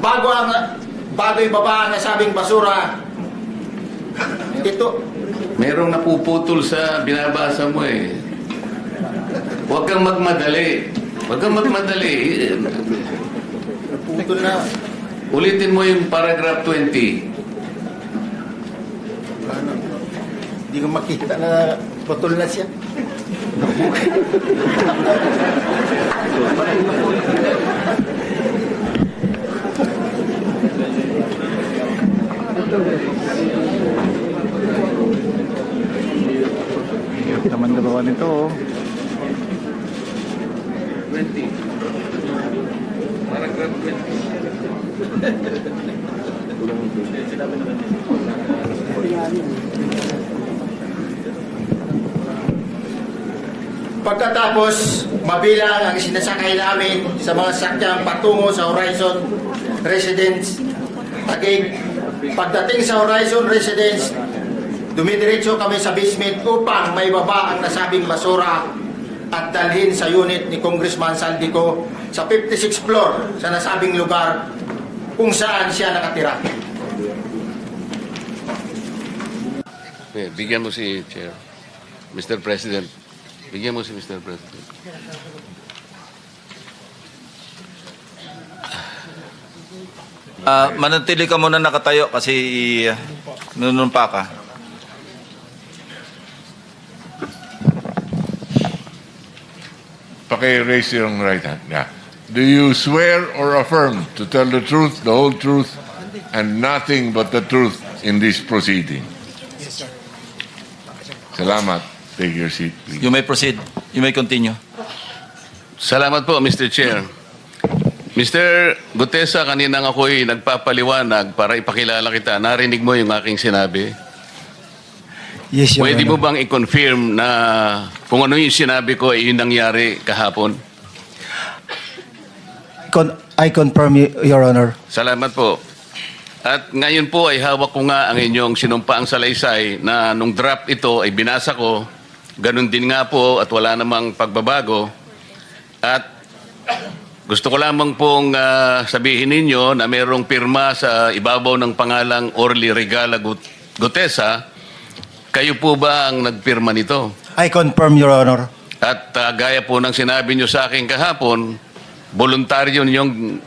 bago ang bago ibaba ang nasabing basura, ito, Merong napuputol sa binabasa mo eh. Huwag kang magmadali. Huwag kang magmadali. putol na. Ulitin mo yung paragraph 20. Hindi ko makita na putol na siya. Hirap naman gawa nito. oh. 20. Paragraph 20. Pagkatapos, mabilang ang sinasakay namin sa mga sakyang patungo sa Horizon Residence. Tagig, pagdating sa Horizon Residence, dumidiretso kami sa basement upang may baba ang nasabing basura at dalhin sa unit ni Congressman Saldico sa 56th floor sa nasabing lugar kung saan siya nakatira. Eh, Bigyan mo si Chair. Mr. President. Bigyan mo si Mr. President. Ah, manatili ka muna nakatayo kasi uh, nunumpa ka. Paki-raise your right hand. Yeah. Do you swear or affirm to tell the truth, the whole truth, and nothing but the truth in this proceeding? Yes, sir. Salamat. Take your seat, please. You may proceed. You may continue. Salamat po, Mr. Chair. Mr. Gutesa, kanina nga ako'y nagpapaliwanag para ipakilala kita. Narinig mo yung aking sinabi. Yes, Pwede mo bang i-confirm na kung ano yung sinabi ko ay yun nangyari kahapon? Con- I confirm, Your Honor. Salamat po. At ngayon po ay hawak ko nga ang inyong sinumpaang salaysay na nung draft ito ay binasa ko. Ganun din nga po at wala namang pagbabago. At gusto ko lamang pong ah, sabihin ninyo na mayroong pirma sa ibabaw ng pangalang Orly Regala Gut- Gutesa. Kayo po ba ang nagpirma nito? I confirm, Your Honor. At ah, gaya po ng sinabi nyo sa akin kahapon, voluntaryo ninyong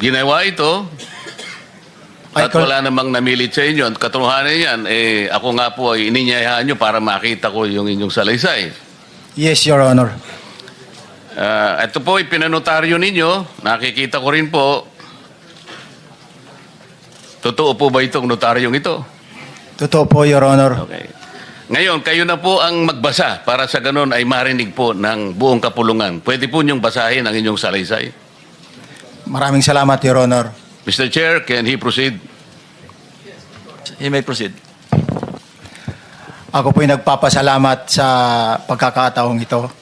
ginawa ito. At wala namang namilit sa inyo. At katotohanan yan, eh, ako nga po ay ininyayahan nyo para makita ko yung inyong salaysay. Yes, Your Honor. Ah, ito po, ipinanotaryo ninyo. Nakikita ko rin po. Totoo po ba itong notaryong ito? Totoo po, Your Honor. Okay. Ngayon, kayo na po ang magbasa para sa ganun ay marinig po ng buong kapulungan. Pwede po niyong basahin ang inyong salaysay. Maraming salamat, Your Honor. Mr. Chair, can he proceed? You may proceed. Ako po'y nagpapasalamat sa pagkakataong ito.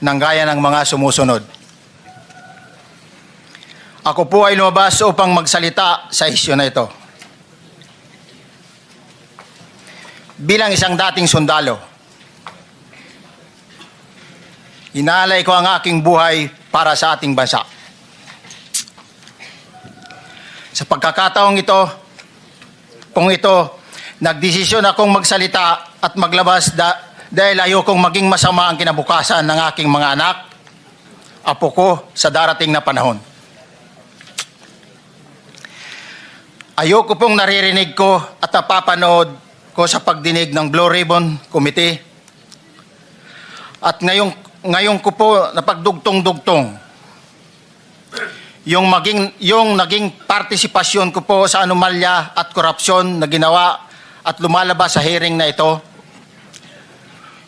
ng gaya ng mga sumusunod. Ako po ay lumabas upang magsalita sa isyu na ito. Bilang isang dating sundalo, inalay ko ang aking buhay para sa ating bansa. Sa pagkakataong ito, kung ito, nagdesisyon akong magsalita at maglabas da- dahil ayokong maging masama ang kinabukasan ng aking mga anak, apo ko sa darating na panahon. Ayoko pong naririnig ko at napapanood ko sa pagdinig ng Blue Ribbon Committee. At ngayong, ngayong ko po napagdugtong-dugtong yung maging yung naging partisipasyon ko po sa anomalya at korupsyon na ginawa at lumalabas sa hearing na ito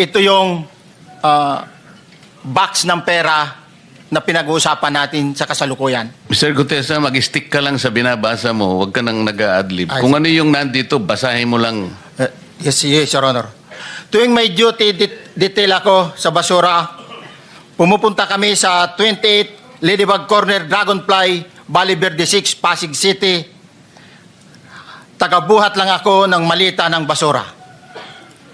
ito yung ah, box ng pera na pinag-uusapan natin sa kasalukuyan. Mr. Gutesa, mag-stick ka lang sa binabasa mo. Huwag ka nang nag-adlib. Kung ano yung nandito, basahin mo lang. Eh, yes, yes, Your Honor. Tuwing may duty det- detail ako sa basura, pumupunta kami sa 28 Ladybug Corner, Dragonfly, Valley Verde 6, Pasig City. Tagabuhat lang ako ng malita ng basura.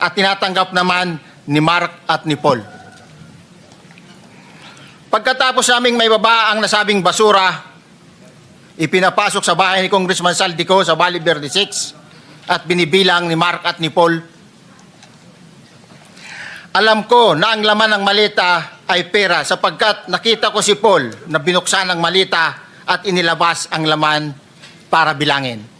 at tinatanggap naman ni Mark at ni Paul. Pagkatapos naming may baba ang nasabing basura, ipinapasok sa bahay ni Congressman Saldico sa Valley Verde 6 at binibilang ni Mark at ni Paul. Alam ko na ang laman ng malita ay pera sapagkat nakita ko si Paul na binuksan ang malita at inilabas ang laman para bilangin.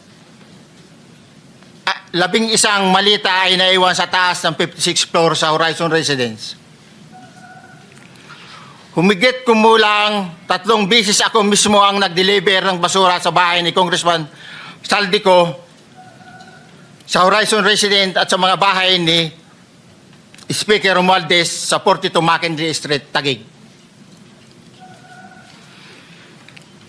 labing isang malita ay naiwan sa taas ng 56th floor sa Horizon Residence. Humigit kumulang tatlong bisis ako mismo ang nag-deliver ng basura sa bahay ni Congressman Saldico sa Horizon Residence at sa mga bahay ni Speaker Romualdez sa 42 McKinley Street, Taguig.